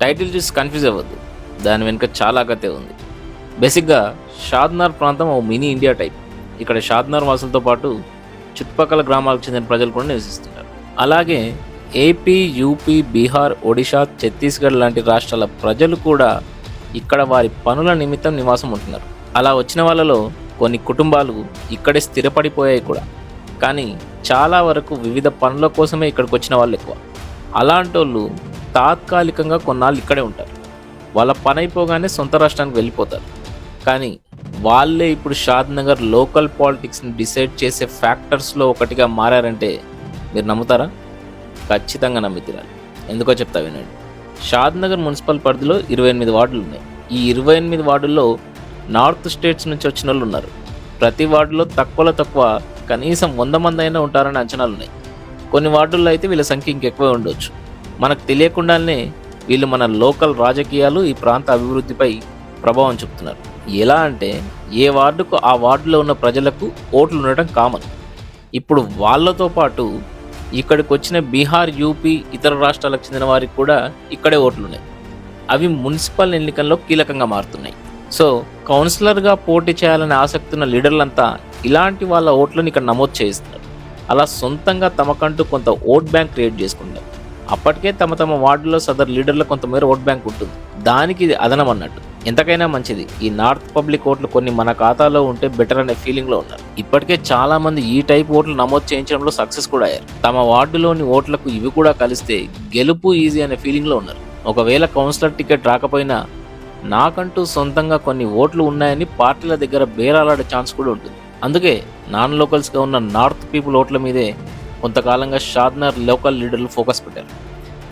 Title చూసి confuse అవ్వద్దు. దాని వెనుక చాలా కథే ఉంది. బేసిక్గా షాద్నార్ ప్రాంతం ఓ మినీ ఇండియా టైప్. ఇక్కడ షాద్నార్ వాసులతో పాటు చుట్టుపక్కల గ్రామాలకు చెందిన ప్రజలు కూడా నివసిస్తున్నారు. అలాగే ఏపీ యూపీ బీహార్ ఒడిషా ఛత్తీస్గఢ్ లాంటి రాష్ట్రాల ప్రజలు కూడా ఇక్కడ వారి పనుల నిమిత్తం నివాసం ఉంటున్నారు. అలా వచ్చిన వాళ్ళలో కొన్ని కుటుంబాలు ఇక్కడే స్థిరపడిపోయాయి కూడా. కానీ చాలా వరకు వివిధ పనుల కోసమే ఇక్కడికి వచ్చిన వాళ్ళు ఎక్కువ. అలాంటి వాళ్ళు తాత్కాలికంగా కొన్నాళ్ళు ఇక్కడే ఉంటారు. వాళ్ళ పని అయిపోగానే సొంత రాష్ట్రానికి వెళ్ళిపోతారు. కానీ వాళ్ళే ఇప్పుడు షాద్ నగర్ లోకల్ పాలిటిక్స్ని డిసైడ్ చేసే ఫ్యాక్టర్స్లో ఒకటిగా మారారంటే మీరు నమ్ముతారా? ఖచ్చితంగా నమ్మి తీరాలి ఎందుకో చెప్తా వినండి. షాద్ నగర్ మున్సిపల్ పరిధిలో ఇరవై ఎనిమిది వార్డులు ఉన్నాయి. ఈ ఇరవై ఎనిమిది వార్డుల్లో నార్త్ స్టేట్స్ నుంచి వచ్చిన వాళ్ళు ఉన్నారు. ప్రతి వార్డులో తక్కువలో తక్కువ కనీసం వంద మంది అయినా ఉంటారని అంచనాలు ఉన్నాయి. కొన్ని వార్డుల్లో అయితే వీళ్ళ సంఖ్య ఇంకెక్కువే ఉండొచ్చు. మనకు తెలియకుండానే వీళ్ళు మన లోకల్ రాజకీయాలు ఈ ప్రాంత అభివృద్ధిపై ప్రభావం చూపుతున్నారు. ఎలా అంటే ఏ వార్డుకు ఆ వార్డులో ఉన్న ప్రజలకు ఓట్లు ఉండటం కామన్. ఇప్పుడు వాళ్ళతో పాటు ఇక్కడికి వచ్చిన బీహార్ యూపీ ఇతర రాష్ట్రాలకు చెందిన వారికి కూడా ఇక్కడే ఓట్లు ఉన్నాయి అవి మున్సిపల్ ఎన్నికల్లో కీలకంగా మారుతున్నాయి. సో కౌన్సిలర్గా పోటీ చేయాలనే ఆసక్తి ఉన్న లీడర్లంతా ఇలాంటి వాళ్ళ ఓట్లను ఇక్కడ నమోదు చేయిస్తున్నారు. అలా సొంతంగా తమకంటూ కొంత ఓట్ బ్యాంక్ క్రియేట్ చేసుకుంటారు అప్పటికే తమ తమ వార్డులో సదరు లీడర్ల కొంతమేర ఓట్ బ్యాంక్ ఉంటుంది. దానికి ఇది అదనం అన్నట్టు. ఎంతకైనా మంచిది. ఈ నార్త్ పబ్లిక్ ఓట్లు కొన్ని మన ఖాతాలో ఉంటే బెటర్ అనే ఫీలింగ్లో ఉన్నారు. ఇప్పటికే చాలా మంది ఈ టైప్ ఓట్లు నమోదు చేయించడంలో సక్సెస్ కూడా అయ్యారు. తమ వార్డులోని ఓట్లకు ఇవి కూడా కలిస్తే గెలుపు ఈజీ అనే ఫీలింగ్లో ఉన్నారు. ఒకవేళ కౌన్సిలర్ టికెట్ రాకపోయినా నాకంటూ సొంతంగా కొన్ని ఓట్లు ఉన్నాయని పార్టీల దగ్గర బేరాలాడే ఛాన్స్ కూడా ఉంటుంది. అందుకే నాన్ లోకల్స్గా ఉన్న నార్త్ పీపుల్ ఓట్ల మీదే కొంతకాలంగా షాద్నగర్ లోకల్ లీడర్లు ఫోకస్ పెట్టారు.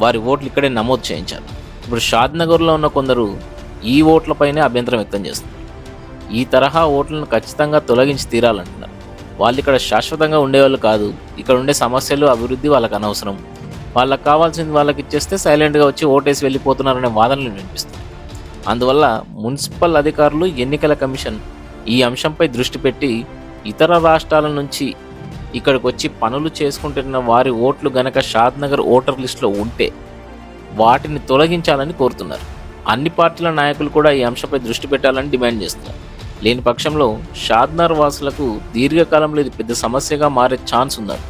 వారి ఓట్లు ఇక్కడే నమోదు చేయించారు. ఇప్పుడు షాద్నగర్లో ఉన్న కొందరు ఈ ఓట్లపైనే అభ్యంతరం వ్యక్తం చేస్తున్నారు. ఈ తరహా ఓట్లను ఖచ్చితంగా తొలగించి తీరాలంటున్నారు. వాళ్ళు ఇక్కడ శాశ్వతంగా ఉండేవాళ్ళు కాదు. ఇక్కడ ఉండే సమస్యలు అభివృద్ధి వాళ్ళకి అనవసరం. వాళ్ళకి కావాల్సింది వాళ్ళకి ఇచ్చేస్తే సైలెంట్గా వచ్చి ఓటేసి వెళ్ళిపోతున్నారనే వాదనలు వినిపిస్తుంది అందువల్ల మున్సిపల్ అధికారులు ఎన్నికల కమిషన్ ఈ అంశంపై దృష్టి పెట్టి ఇతర రాష్ట్రాల నుంచి ఇక్కడికి వచ్చి పనులు చేసుకుంటున్న వారి ఓట్లు గనక షాద్నగర్ ఓటర్ లిస్టులో ఉంటే వాటిని తొలగించాలని కోరుతున్నారు. అన్ని పార్టీల నాయకులు కూడా ఈ అంశంపై దృష్టి పెట్టాలని డిమాండ్ చేస్తున్నారు. లేని పక్షంలో షాద్నగర్ వాసులకు దీర్ఘకాలంలో ఇది పెద్ద సమస్యగా మారే ఛాన్స్ ఉన్నారు